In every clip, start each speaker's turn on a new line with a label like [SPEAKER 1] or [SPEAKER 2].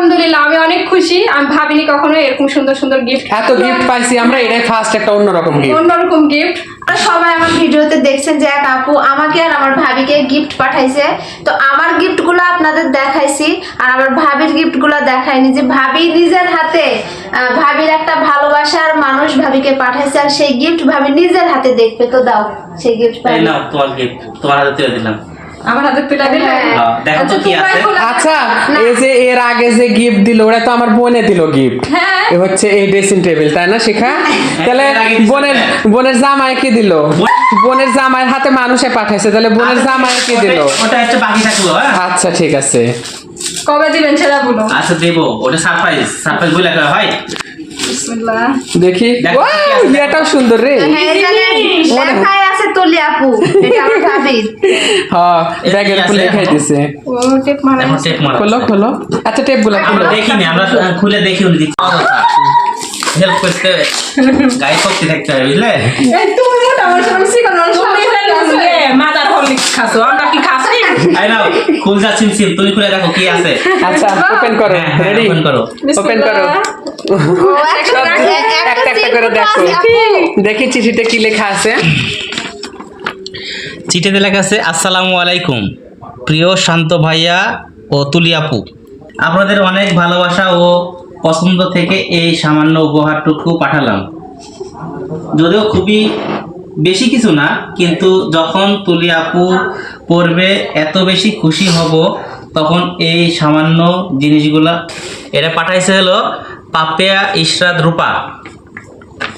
[SPEAKER 1] আলহামদুলিল্লাহ আমি অনেক খুশি। আমি ভাবিনি কখনো এরকম সুন্দর সুন্দর গিফট
[SPEAKER 2] এত গিফট পাইছি আমরা এটাই ফার্স্ট একটা অন্যরকম গিফট
[SPEAKER 1] অন্যরকম গিফট
[SPEAKER 3] সবাই আমার ভিডিওতে দেখছেন যে এক আপু আমাকে আর আমার ভাবিকে গিফট পাঠাইছে। তো আমার গিফটগুলো আপনাদের দেখাইছি আর আমার ভাবির গিফটগুলো দেখাইনি যে ভাবি নিজের হাতে ভাবির একটা ভালোবাসার মানুষ ভাবিকে পাঠাইছে আর সেই গিফট ভাবি নিজের হাতে দেখবে। তো দাও সেই গিফট
[SPEAKER 4] তোমার গিফট তোমার হাতে তুলে দিলাম।
[SPEAKER 1] আমার হাতে তুলে দিলে?
[SPEAKER 3] হ্যাঁ।
[SPEAKER 4] হ্যাঁ, দেখো তো
[SPEAKER 1] আচ্ছা,
[SPEAKER 4] কি আছে।
[SPEAKER 2] আচ্ছা এই যে এর আগে যে গিফট দিল ওরা তো আমার বোনে দিল গিফট
[SPEAKER 1] হ্যাঁ।
[SPEAKER 2] এ হচ্ছে এই ড্রেসিং টেবিল তাই না শিখা? তাহলে
[SPEAKER 4] এর আগে দিছিল।
[SPEAKER 2] বোনের বোনের জামাই কি দিল? বোনের জামাইয়ের হাতে মানুষে পাঠাইছে তাহলে বোনের জামাই কি দিল?
[SPEAKER 4] ওটা- ওটা হচ্ছে বাকি থাকল হ্যাঁ।
[SPEAKER 2] আচ্ছা ঠিক আছে।
[SPEAKER 1] কবে দিবেন সেটা বলো?
[SPEAKER 4] আচ্ছা দেবো। ওটা সারপ্রাইজ সারপ্রাইজ বলে হয়।
[SPEAKER 2] দেখি। এটাও সুন্দর রে।
[SPEAKER 3] হ্যাঁ এখানে আছে তুলি আপু এটা আমার ভাবির
[SPEAKER 2] হ্যাঁ ব্যাগের
[SPEAKER 4] কি
[SPEAKER 2] ফুলে
[SPEAKER 4] আছে?
[SPEAKER 2] খাই দিছে।
[SPEAKER 1] ও টেপ মারা
[SPEAKER 4] এখন টেপ মারা
[SPEAKER 2] খোলো খোলো। আচ্ছা টেপগুলো
[SPEAKER 4] আমরা দেখিনি আমরা খুলে দেখি উনি হেল্প করতে। গায়ে শক্তি থাকতে হবে বুঝলে?
[SPEAKER 1] তুমি মোটা মাদার খাসি।
[SPEAKER 4] আই নাও খুল যা সিম সিম তুমি খুলে দেখো কি আছে।
[SPEAKER 2] আচ্ছা ওপেন করো
[SPEAKER 4] হ্যাঁ, হ্যাঁ,
[SPEAKER 2] রেডি
[SPEAKER 4] open করো।
[SPEAKER 2] ওপেন করো।
[SPEAKER 3] একটা
[SPEAKER 2] একটা একটা করে দেখো। দেখি চিঠিতে কি লেখা আছে।
[SPEAKER 4] চিঠিতে লেখা আছে আসসালামু আলাইকুম প্রিয় শান্ত ভাইয়া ও তুলিয়াপু আপনাদের অনেক ভালোবাসা ও পছন্দ থেকে এই সামান্য উপহারটুকু পাঠালাম। যদিও খুবই বেশি কিছু না কিন্তু যখন তুলি আপু পড়বে এত বেশি খুশি হব তখন এই সামান্য জিনিসগুলা। এটা পাঠাইছে হলো পাপিয়া ইশরাত রূপা।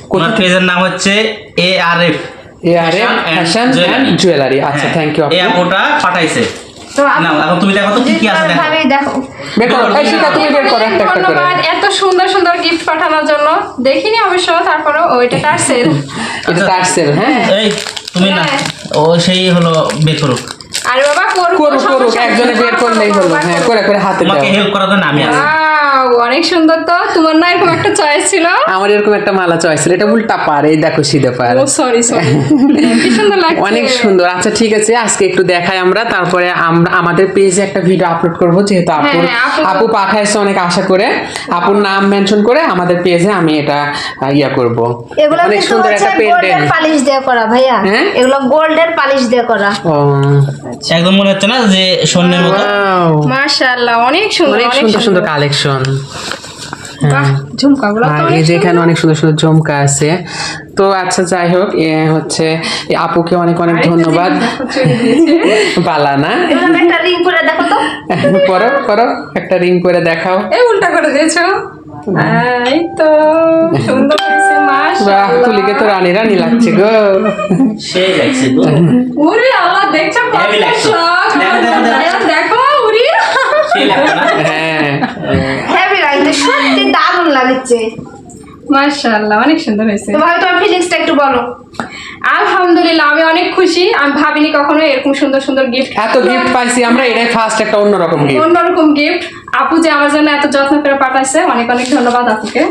[SPEAKER 4] কোন পেজের নাম হচ্ছে A R F.
[SPEAKER 2] A R F fashion jewellery আচ্ছা থ্যাংক ইউ
[SPEAKER 4] এই আপুটা পাঠাইছে।
[SPEAKER 3] আপু-
[SPEAKER 4] তুমি দেখো তো কি কি আছে দেখো।
[SPEAKER 3] দেখো।
[SPEAKER 2] এই শিখা তুমি বের করো একটা একটা করে।
[SPEAKER 1] এত সুন্দর সুন্দর গিফট পাঠানোর জন্য। দেখিনি অবশ্য তারপরে ওইটা তার সেল
[SPEAKER 2] এটা তার সেল হ্যাঁ?
[SPEAKER 4] এই তুমি না
[SPEAKER 1] হ্যাঁ।
[SPEAKER 4] ও সেই হলো বের করুক
[SPEAKER 1] করুক।
[SPEAKER 2] একজনে বের করলেই হলো। হ্যাঁ করে করে হাতে দাও।
[SPEAKER 4] হেল্প করার জন্য আমি আছি।
[SPEAKER 1] অনেক সুন্দর তো। তোমার না এরকম একটা চয়েস ছিল?
[SPEAKER 2] আমার এরকম একটা মালা চয়েস ছিল। এটা উল্টা পার এই দেখো সিধে পার
[SPEAKER 1] ও সরি সরি সুন্দর লাগছে।
[SPEAKER 2] অনেক সুন্দর। আচ্ছা ঠিক আছে আজকে একটু দেখাই আমরা। তারপরে আমরা আমাদের পেজে একটা ভিডিও আপলোড করব যেহেতু আপুর
[SPEAKER 1] হ্যাঁ, আপু-
[SPEAKER 2] আপু পাঠাইছে অনেক আশা করে। আপুর নাম মেনশন করে আমাদের পেজে আমি এটা ইয়া করব।
[SPEAKER 3] এগুলো
[SPEAKER 2] অনেক সুন্দর একটা পেন্ডেন্ট
[SPEAKER 3] পালিশ দিয়ে করা ভাইয়া।
[SPEAKER 2] হ্যাঁ?
[SPEAKER 3] এগুলো গোল্ডের পালিশ দিয়ে করা।
[SPEAKER 2] ও
[SPEAKER 4] একদম মনে হচ্ছে না যে স্বর্ণের মতো?
[SPEAKER 1] মাশাআল্লাহ অনেক সুন্দর
[SPEAKER 2] অনেক সুন্দর সুন্দর। কালেকশন
[SPEAKER 1] তো
[SPEAKER 2] আর
[SPEAKER 1] অনেক
[SPEAKER 2] এখানে অনেক সুন্দর সুন্দর জমকা আছে। তো আচ্ছা যাই হোক হচ্ছে আপুকে অনেক অনেক ধন্যবাদ। বালা না।
[SPEAKER 3] একটা রিং করে
[SPEAKER 2] করো করো একটা রিং করে দেখাও।
[SPEAKER 1] এই উল্টা করে দিয়েছ। তো সুন্দর
[SPEAKER 2] বাহ তুলিকে তো রানী রানী লাগছে গো।
[SPEAKER 4] সেই লাগছে গো।
[SPEAKER 1] ওরে
[SPEAKER 4] দেখো, সেই না?
[SPEAKER 2] হ্যাঁ।
[SPEAKER 3] হেভি লাগছে সত্যি দারুণ লাগছে।
[SPEAKER 1] মাশাআল্লাহ অনেক সুন্দর হয়েছে।
[SPEAKER 3] তো তোমার ফিলিংসটা একটু বলো।
[SPEAKER 1] আলহামদুলিল্লাহ আমি অনেক খুশি। আমি ভাবিনি কখনো এরকম সুন্দর সুন্দর গিফট
[SPEAKER 2] এত গিফট পাইছি আমরা এটাই ফার্স্ট একটা অন্যরকম গিফট
[SPEAKER 1] অন্যরকম গিফট আপু যে আমার জন্য এত যত্ন করে পাঠাইছে অনেক অনেক ধন্যবাদ আপুকে।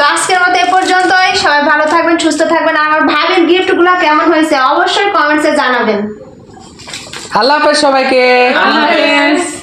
[SPEAKER 3] তো আজকের মতো এ পর্যন্তই। সবাই ভালো থাকবেন সুস্থ থাকবেন। আর আমার ভাবির গিফটগুলো কেমন হয়েছে অবশ্যই কমেন্টসে জানাবেন।
[SPEAKER 2] আল্লাহ হাফেজ সবাইকে।
[SPEAKER 4] আল্লাহ হাফেজ।